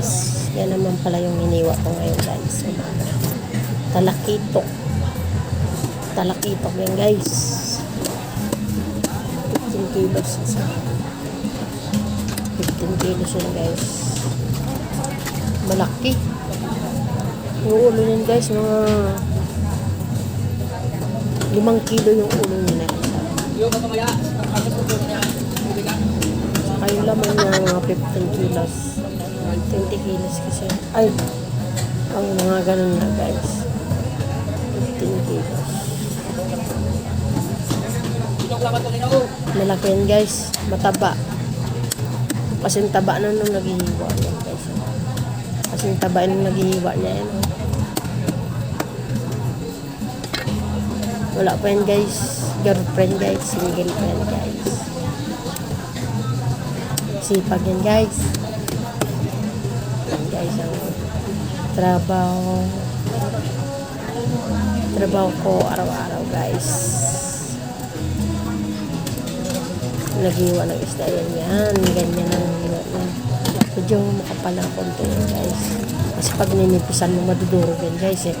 guys. Yan naman pala yung hiniwa ko ngayon guys. Talakitok. Talakitok yan guys. 15 kilos isa. 15 kilos yun guys. Malaki. Yung ulo niyan guys, mga limang kilo yung ulo niya na isa. Saka yung laman niya mga 15 kilos. 20 kilos kasi. Ay, ang mga ganun na guys. 15 kilos. Malaki yan guys. Mataba. Kasi taba na nung naghihiwa yan guys. Kasi taba nung naghihiwa niya yan. oh. Wala pa yan guys. Girlfriend guys. Single yan guys. Sipag yan guys. Trabaho. Trabaho ko araw-araw guys. Naghiwa ng isda yan yan. Ganyan ang hiwa niya. Medyo makapal ang konti yan guys. Kasi pag ninipisan mo madudurog yan guys eh.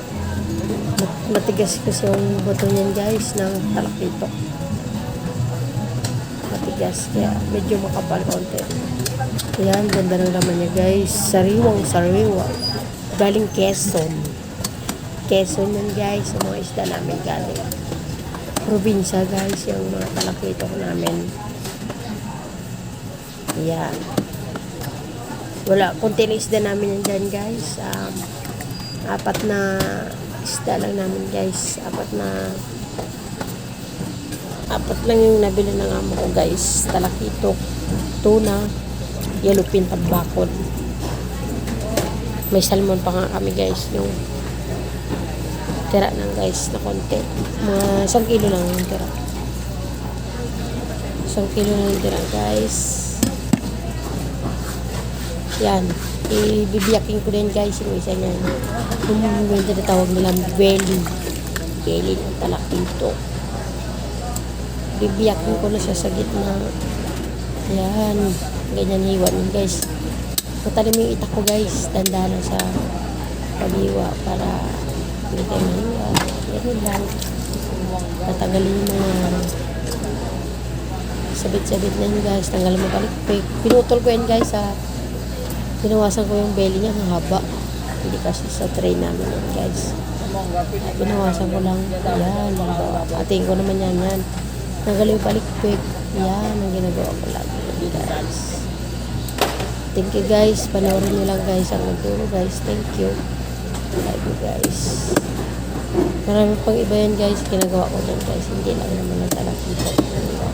Mat- Matigas kasi yung buto niyan guys ng talakitok. Matigas kaya medyo makapal konti. Ayan, ganda ng laman niya guys. Sariwang sariwa. Galing Quezon. Quezon yan guys. Yung mga isda namin galing. Probinsya guys. Yung mga talakitok namin. Ayan. Wala. Kunti na isda namin yan dyan guys. Um, apat na isda lang namin guys. Apat na apat lang yung nabili ng amo ko guys. Talakitok, tuna, yellowfin tabakod. May salmon pa nga kami guys. Yung tira ng guys na konti. Mga isang kilo lang yung tira. Isang kilo lang yung tira guys. Yan. Ibibiyakin ko din guys yung isa niyan. Yung yung tinatawag nilang belly. Belly ng talakito. Bibiyakin ko na siya sa gitna. Yan. Ganyan hiwa nun guys. Matalim yung itak ko guys. Tanda na sa paghiwa para hindi tayo mahiwa. Ganun lang. Tatanggalin yung mga sabit-sabit na yun guys. Tanggalin mo balik. Pinutol ko yan guys sa Pinawasan ko yung belly niya, ang haba. Hindi kasi sa tray namin yan, guys. Pinawasan ko lang. Yan. Ating ko naman yan, yan. Tanggalin yung palikpik. Yan, ang ginagawa ko lagi, guys. Thank you, guys. Panoorin nyo lang, guys, ang nagturo, guys. Thank you. Love you, guys. Marami pang iba yan, guys. Ginagawa ko dyan, guys. Hindi lang naman ang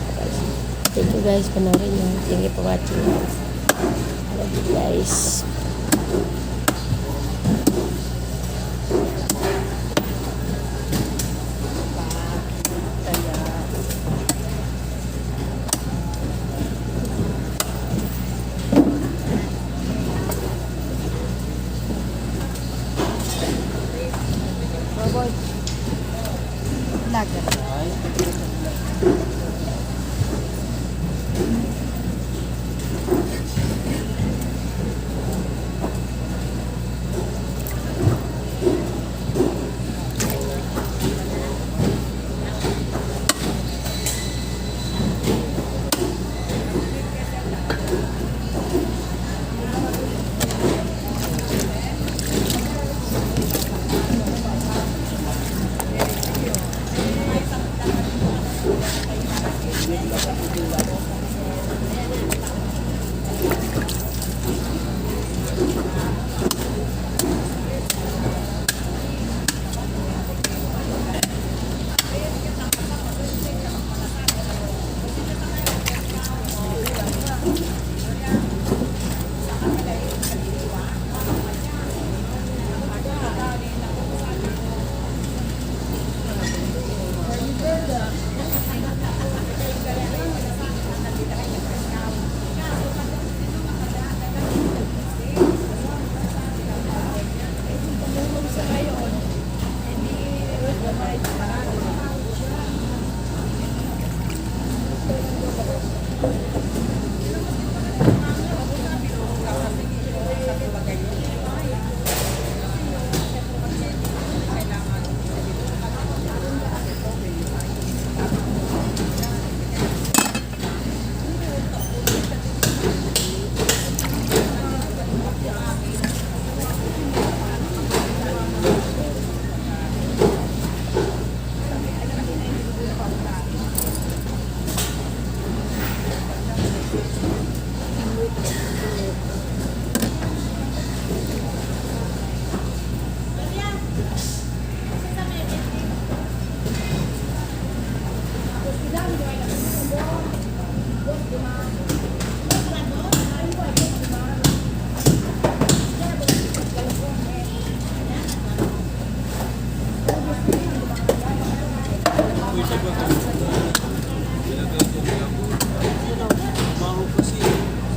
ko, guys. Thank you, guys. Panoorin nyo. Thank you for watching, guys. Love you guys. Vlogger.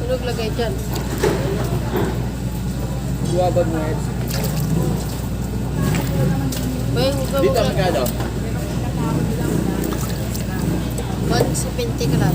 Sunog lagay dyan. Dua bag mo heads. Dito magkano? 170 ka lang.